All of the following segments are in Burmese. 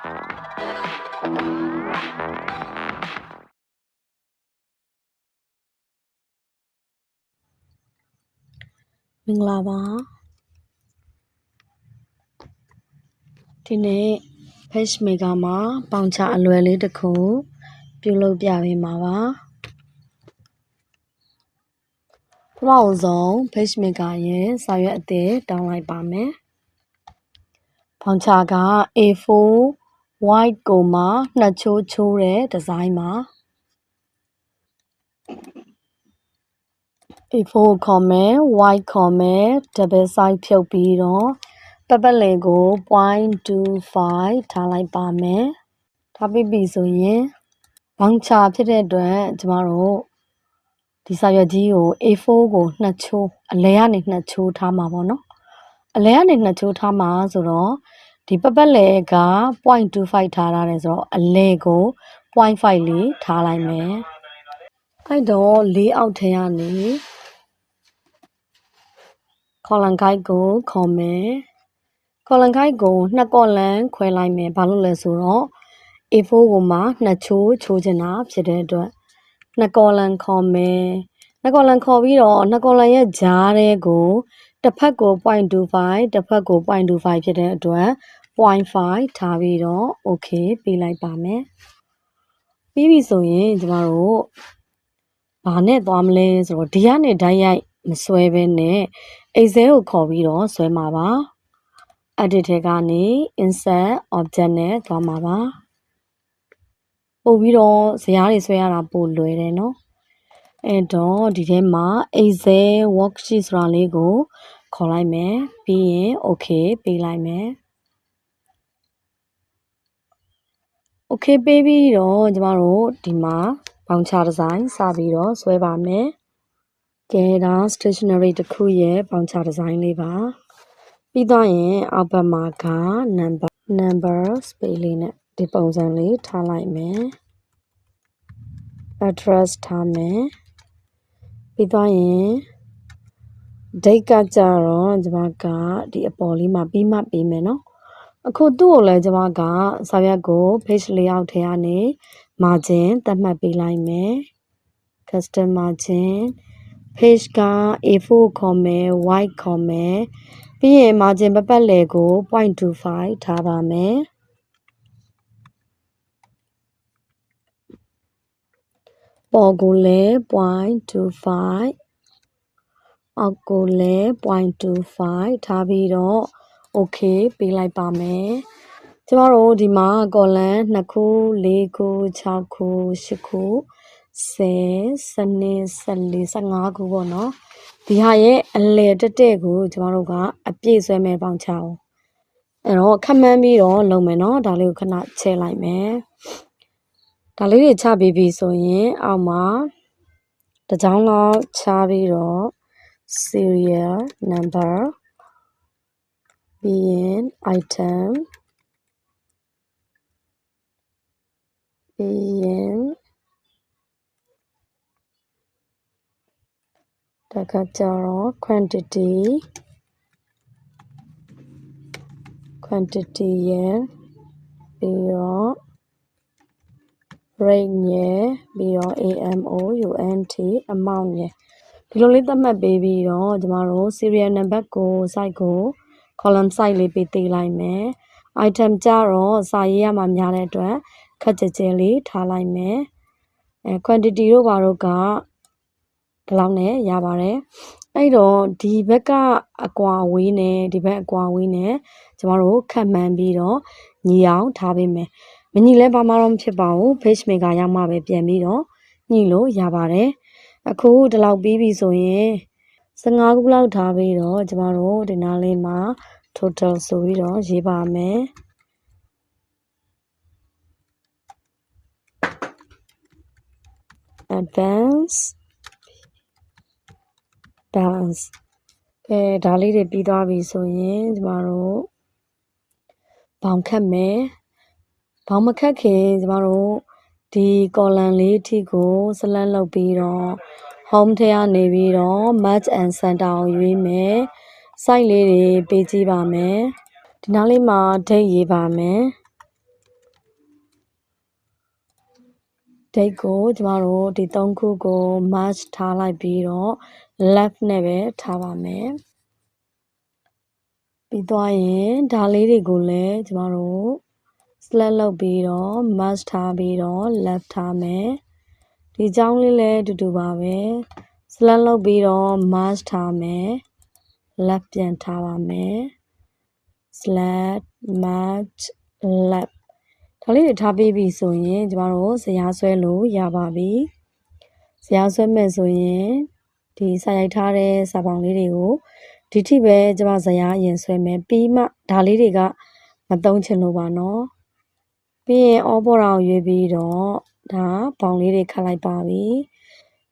မင်္ဂလာပါဒီနေ့ page maker မှာပေါင်ချအလွယ်လေးတစ်ခုပြုလုပ်ပြပေးမှာပါပထမအဆုံး page maker ရဲ့စာရွက်အသစ်တောင်းလိုက်ပါမယ်ပေါင်ချက A4 white ကိုမှနှစ်ချိုးချိုးတဲ့ဒီဇိုင်းပါ A4 ခေါ်မယ် white ခေါ်မယ် double side ဖြုတ်ပြီးတော့ပတ်ပတ်လည်ကို0.25ထားလိုက်ပါမယ်ထားပြီးပြီဆိုရင်ဘောင်ချဖြစ်တဲ့အတွက်ကျမတို့ဒီစာရွက်ကြီးကို A4 ကိုနှစ်ချိုးအလဲကနေနှစ်ချိုးထားမှာပေါ့နော်အလဲကနေနှစ်ချိုးထားမှာဆိုတော့ ဒီပတ်ပတ်လည်က0.25ထားရတယ်ဆိုတော့အလဲကို0.5လေးထားလိုက်မယ်အဲ့တော့လေးအောက်ထဲကနေ column guide ကိုခေါ်မယ် column guide ကိုနှစ် column ခွဲလိုက်မယ်ဘာလို့လဲဆိုတော့ A4 ကိုမှနှစ်ချိုးချိုးချင်တာဖြစ်တဲ့အတွက်နှစ် column ခေါ်မယ်နှစ် column ခေါ်ပြီးတော့နှစ် column ရဲ့ကြားထဲကို တစ်ဖက်ကို0.25တစ်ဖက်ကို0.25ဖြစ်တဲ့အတွက်0.5ထားပြီးတော့ okay ပေးလိုက်ပါမယ်ပြီးပြီဆိုရင်ကျမတို့ဘာနဲ့သွားမလဲဆိုတော့ဒီကနေဓာတ်ရိုက်မဆွဲဘဲနဲ့ Excel ကိုခေါ်ပြီးတော့ဆွဲမှာပါ edit ထဲကနေ insert object နဲ့သွားမှာပါပို့ပြီးတော့ဇာတ်တွေဆွဲရတာပိုလွယ်တယ်နော် အဲ့တော့ဒီထဲမှာ Excel worksheet ဆိုတာလေးကိုခေါ်လိုက်မယ်ပြီးရင် okay ပေးလိုက်မယ် okay ပေးပြီးတော့ကျမတို့ဒီမှာဘောင်ချဒီဇိုင်းစပြီးတော့ဆွဲပါမယ်ကဲဒါ stationery တစ်ခုရဲ့ဘောင်ချဒီဇိုင်းလေးပါပြီးတော့ရင်အောက်ဘက်မှာက number number space လေးနဲ့ဒီပုံစံလေးထားလိုက်မယ် address ထားမယ် ပြီးတော့ရင် date ကကြတော့ကျွန်မကဒီအပေါ်လေးမှာပြီးမှပေးမယ်နော်အခုသူ့ကိုလည်းကျွန်မကစာရွက်ကို page layout ထဲကနေ margin သတ်မှတ်ပေးလိုက်မယ် custom margin page က A4 ခေါ်မယ် white ခေါ်မယ်ပြီးရင် margin ပတ်ပတ်လည်ကို0.25ထားပါမယ် ပေါ်ကိုလည်း0.25အောက်ကိုလည်း0.25ထားပြီးတော့ okay ပေးလိုက်ပါမယ်ကျမတို့ဒီမှာ column 2ခု4ခု6ခု8ခု10 12 14 15ခုပေါ့နော်ဒီဟာရဲ့အလယ်တက်တဲ့ကိုကျမတို့ကအပြည့်ဆွဲမဲ့ပေါင်ချအောင်အဲ့တော့ခက်မှန်းပြီးတော့လုပ်မယ်နော်ဒါလေးကိုခဏချဲလိုက်မယ် ဒါလေးတွေချပြီးပြီဆိုရင်အောက်မှာတကြောင်လောက်ချပြီးတော့ serial number ပြီးရင် item ပြီးရင် တခါကျတော့ quantity quantity ရဲ့ပြီးတော့ rate ရဲ့ပြီးတော့ AMO UNT amount ရဲ့ဒီလိုလေးသတ်မှတ်ပေးပြီးတော့ကျမတို့ serial number ကို site ကို column site လေးပေးသေးလိုက်မယ် item ကြတော့စာရေးရမှာများတဲ့အတွက်ခက်ကြဲကြဲလေးထားလိုက်မယ်အဲ quantity တို့ဘာတို့ကဒီလောက်နဲ့ရပါတယ်အဲ့တော့ဒီဘက်ကအကွာဝေးနဲ့ဒီဘက်အကွာဝေးနဲ့ကျမတို့ခက်မှန်ပြီးတော့ညီအောင်ထားပေးမယ် မညီလဲဘာမှတော့မဖြစ်ပါဘူး page maker ရမှပဲပြန်ပြီးတော့ညီလို့ရပါတယ်အခုဒီလောက်ပြီးပြီဆိုရင်15ခုလောက်ထားပြီးတော့ကျမတို့ဒီနားလေးမှာ total ဆိုပြီးတော့ရေးပါမယ် advance balance အဲဒါလေးတွေပြီးသွားပြီဆိုရင်ကျမတို့ဘောင်ခတ်မယ် ဘောင်မခတ်ခင်ကျမတို့ဒီ column လေးအထိကို select လုပ်ပြီးတော့ home ထဲကနေပြီးတော့ match and center ကိုရွေးမယ် site လေးတွေပေးကြည့်ပါမယ်ဒီနောက်လေးမှာ date ရေးပါမယ် date ကိုကျမတို့ဒီ3ခုကို match ထားလိုက်ပြီးတော့ left နဲ့ပဲထားပါမယ်ပြီးသွားရင်ဒါလေးတွေကိုလည်းကျမတို့ select လုပ်ပြီးတော့ merge ထားပြီးတော့ left ထားမယ်ဒီကြောင်းလေးလည်းအတူတူပါပဲ select လုပ်ပြီးတော့ merge ထားမယ် left ပြန်ထားပါမယ် select merge left ဒါလေးတွေထားပြီးပြီဆိုရင်ကျမတို့ဇရာဆွဲလို့ရပါပြီဇရာဆွဲမဲ့ဆိုရင်ဒီစာရိုက်ထားတဲ့စာပောင်လေးတွေကိုဒီထိပဲကျမဇရာအရင်ဆွဲမယ်ပြီးမှဒါလေးတွေကမသုံးချင်လို့ပါနော် ပြီးရင် all border ကိုရွေးပြီးတော့ဒါဘောင်လေးတွေခတ်လိုက်ပါပြီ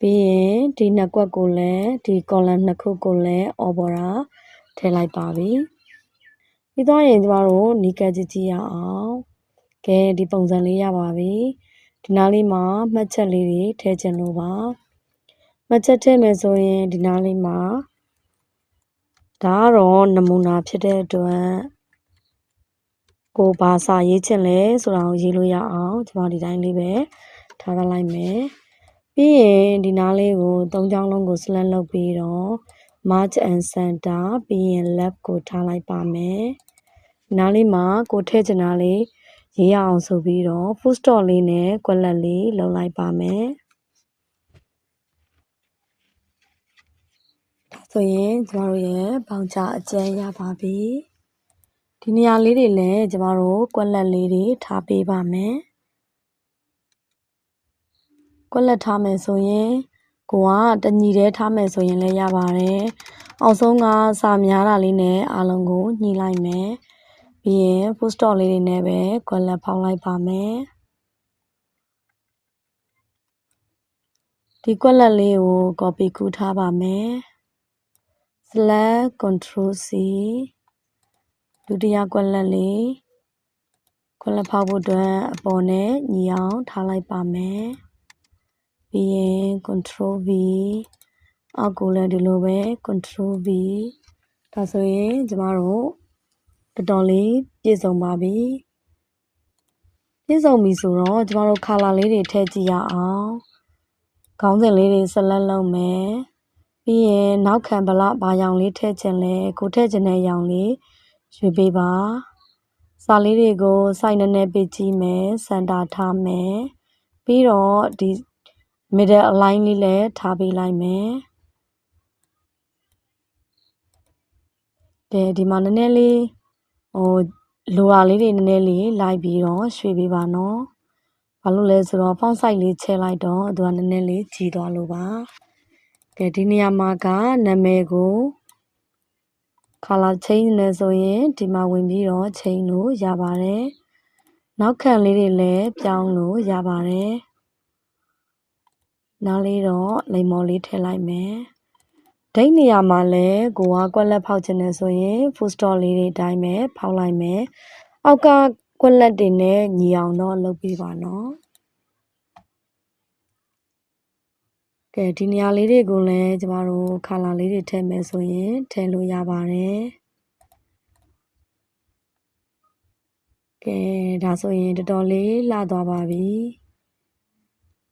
ပြီးရင်ဒီနှစ်ကွက်ကိုလည်းဒီ column နှစ်ခုကိုလည်း all border ထည့်လိုက်ပါပြီပြီးတော့ရင်ကျမတို့နီကကြည့်ကြည့်ရအောင်ကဲဒီပုံစံလေးရပါပြီဒီနားလေးမှာမှတ်ချက်လေးတွေထည့်ချင်လို့ပါမှတ်ချက်ထည့်မယ်ဆိုရင်ဒီနားလေးမှာဒါကတော့နမူနာဖြစ်တဲ့အတွက် ကိုဘာစာရေးချင်လဲဆိုတာကိုရေးလို့ရအောင်ကျွန်တော်ဒီတိုင်းလေးပဲထားလိုက်မယ်ပြီးရင်ဒီနားလေးကိုသုံးချောင်းလုံးကို select လုပ်ပြီးတော့ march and center ပြီးရင် left ကိုထားလိုက်ပါမယ်နားလေးမှာကိုထည့်ချင်တာလေးရေးရအောင်ဆိုပြီးတော့ full stop လေးနဲ့ကွက်လက်လေးလုပ်လိုက်ပါမယ်ဒါဆိုရင်ကျမတို့ရဲ့ပေါင်ချအကျန်းရပါပြီ ဒီနေရာလေးတွေလည်းကျမတို့ကွက်လက်လေးတွေထားပေးပါမယ်ကွက်လက်ထားမယ်ဆိုရင်ကိုကတညီတည်းထားမယ်ဆိုရင်လည်းရပါတယ်အောင်ဆုံးကစာများတာလေးနဲ့အားလုံးကိုညှိလိုက်မယ်ပြီးရင် full stop လေးတွေနဲ့ပဲကွက်လက်ဖောက်လိုက်ပါမယ်ဒီကွက်လက်လေးကို copy ကူးထားပါမယ် select control c ဒုတိယကွက်လက်လေးကွက်လက်ဖောက်ဖို့အတွက်အပေါ်နဲ့ညီအောင်ထားလိုက်ပါမယ်ပြီးရင် control v အောက်ကိုလည်းဒီလိုပဲ control v ဒါဆိုရင်ကျမတို့တော်တော်လေးပြည့်စုံပါပြီပြည့်စုံပြီဆိုတော့ကျမတို့ color လေးတွေထည့်ကြည့်ရအောင်ခေါင်းစဉ်လေးတွေဆက်လက်လုပ်မယ်ပြီးရင်နောက်ခံဗလာဘာရောင်လေးထည့်ခြင်းလဲကိုထည့်ခြင်းတဲ့ရောင်လေး ရွေးပေးပါစာလေးတွေကိုစိုက်နေနေပေးကြည့်မယ်စင်တာထားမယ်ပြီးတော့ဒီ middle align လေးလည်းထားပေးလိုက်မယ်ကဲဒီမှာနည်းနည်းလေးဟိုလိုရာလေးတွေနည်းနည်းလေးလိုက်ပြီးတော့ရွှေ့ပေးပါနော်ဘာလို့လဲဆိုတော့ font size လေးချဲလိုက်တော့သူကနည်းနည်းလေးကြီးသွားလို့ပါကဲဒီနေရာမှာကနာမည်ကို color change နဲ့ဆိုရင်ဒီမှာဝင်ပြီးတော့ change လို့ရပါတယ်နောက်ခံလေးတွေလည်းပြောင်းလို့ရပါတယ်နားလေးတော့လိမ်မော်လေးထည့်လိုက်မယ်ဒိတ်နေရာမှာလည်းကိုကကွက်လက်ဖောက်ခြင်းနဲ့ဆိုရင် full stop လေးတွေတိုင်းပဲဖောက်လိုက်မယ်အောက်ကကွက်လက်တွေနဲ့ညီအောင်တော့လုပ်ပေးပါနော် ကဲဒီနေရာလေးတွေကိုလည်းကျမတို့ခါလာလေးတွေထည့်မယ်ဆိုရင်ထည့်လို့ရပါတယ်ကဲဒါဆိုရင်တော်တော်လေးလှသွားပါပြီ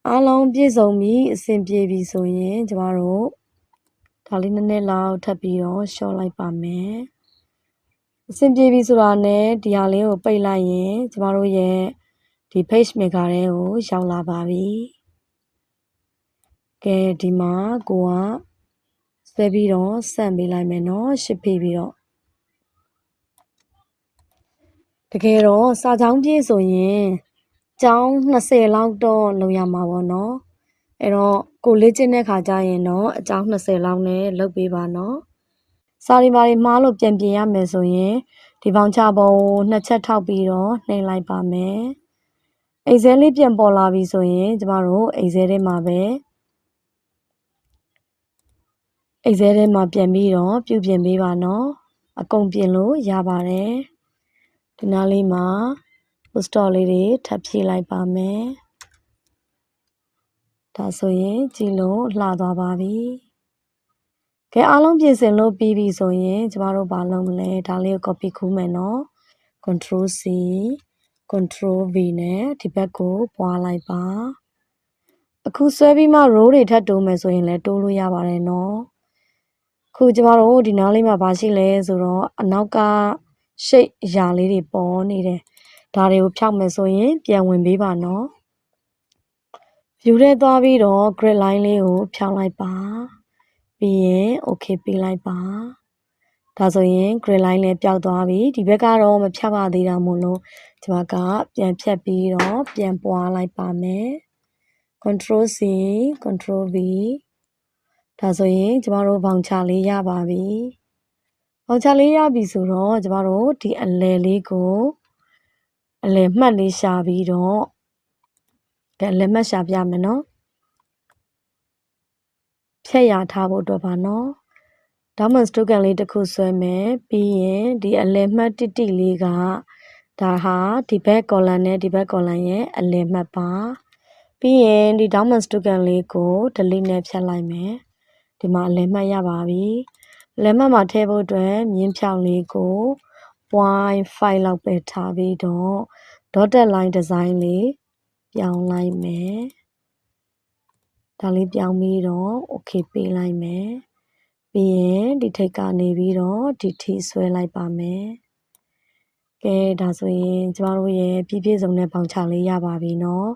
အားလုံးပြည့်စုံပြီအဆင်ပြေပြီဆိုရင်ကျမတို့ဒါလေးနည်းနည်းလောက်ထပ်ပြီးတော့ရှော့လိုက်ပါမယ်အဆင်ပြေပြီဆိုတာနဲ့ဒီဟာလေးကိုပိတ်လိုက်ရင်ကျမတို့ရဲ့ဒီ page maker ထဲကိုရောက်လာပါပြီ ကဲဒီမှာကိုကဆွဲပြီးတော့ဆန့်ပေးလိုက်မယ်နော်ရှစ်ဖေးပြီးတော့တကယ်တော့စာချောင်းပြည့်ဆိုရင်ကျောင်း20လောက်တော့လုံရမှာပေါ့နော်အဲ့တော့ကိုလေ့ကျင့်တဲ့ခါကျရင်တော့အကျောင်း20လောက်နဲ့လုပ်ပေးပါနော်စာရီမာရီမှားလို့ပြန်ပြင်ရမယ်ဆိုရင်ဒီပေါင်ချပုံနှစ်ချက်ထောက်ပြီးတော့နှိပ်လိုက်ပါမယ်အိမ်ဆဲလေးပြန်ပေါ်လာပြီဆိုရင်ကျမတို့အိမ်ဆဲထဲမှာပဲ အိမ်ဆဲထဲမှာပြန်ပြီးတော့ပြုပြင်ပေးပါနော်အကုန်ပြင်လို့ရပါတယ်ဒီနားလေးမှာ poster လေးတွေထပ်ဖြည့်လိုက်ပါမယ်ဒါဆိုရင်ကြည်လို့လှသွားပါပြီကဲအားလုံးပြင်ဆင်လို့ပြီးပြီဆိုရင်ကျမတို့ဘာလုပ်မလဲဒါလေးကို copy ခူးမယ်နော် control C control V နဲ့ဒီဘက်ကိုပွားလိုက်ပါအခုဆွဲပြီးမှ row တွေထပ်တိုးမယ်ဆိုရင်လည်းတိုးလို့ရပါတယ်နော်အ ခုကျမတို့ဒီနားလေးမှာဘာရှိလဲဆိုတော့အနောက်ကရှိတ်အရာလေးတွေပေါ်နေတယ်ဒါတွေကိုဖြောက်မယ်ဆိုရင်ပြန်ဝင်ပေးပါနော် view ထဲသွားပြီးတော့ grid line လေးကိုဖြောက်လိုက်ပါပြီးရင် okay ပေးလိုက်ပါဒါဆိုရင် grid line လည်းပျောက်သွားပြီဒီဘက်ကတော့မဖြောက်ရသေးတာမို့လို့ဒီဘက်ကပြန်ဖြတ်ပြီးတော့ပြန်ပွားလိုက်ပါမယ် control C control V ဒါဆိုရင်ကျမတို့ဘောင်ချလေးရပါပြီဘောင်ချလေးရပြီဆိုတော့ကျမတို့ဒီအလဲလေးကိုအလဲမှတ်လေးရှာပြီးတော့ကဲအလဲမှတ်ရှာပြမယ်နော်ဖြတ်ရထားဖို့အတွက်ပါနော် diamond token လေးတစ်ခုဆွဲမယ်ပြီးရင်ဒီအလဲမှတ်တိတိလေးကဒါဟာဒီဘက် column နဲ့ဒီဘက် column ရဲ့အလဲမှတ်ပါပြီးရင်ဒီ diamond token လေးကို delete နဲ့ဖြတ်လိုက်မယ် ဒီမှာအလဲမှတ်ရပါပြီအလဲမှတ်မှာထည့်ဖို့အတွက်မြင်းဖြောင်လေးကို 0.5လောက်ပဲထားပြီးတော့ dotted line design လေးပြောင်းလိုက်မယ်ဒါလေးပြောင်းပြီးတော့ okay ပေးလိုက်မယ်ပြီးရင်ဒီထိတ်ကနေပြီးတော့ဒီထိဆွဲလိုက်ပါမယ်ကဲဒါဆိုရင်ကျမတို့ရဲ့ပြည့်ပြည့်စုံတဲ့ပေါင်ချလေးရပါပြီเนาะ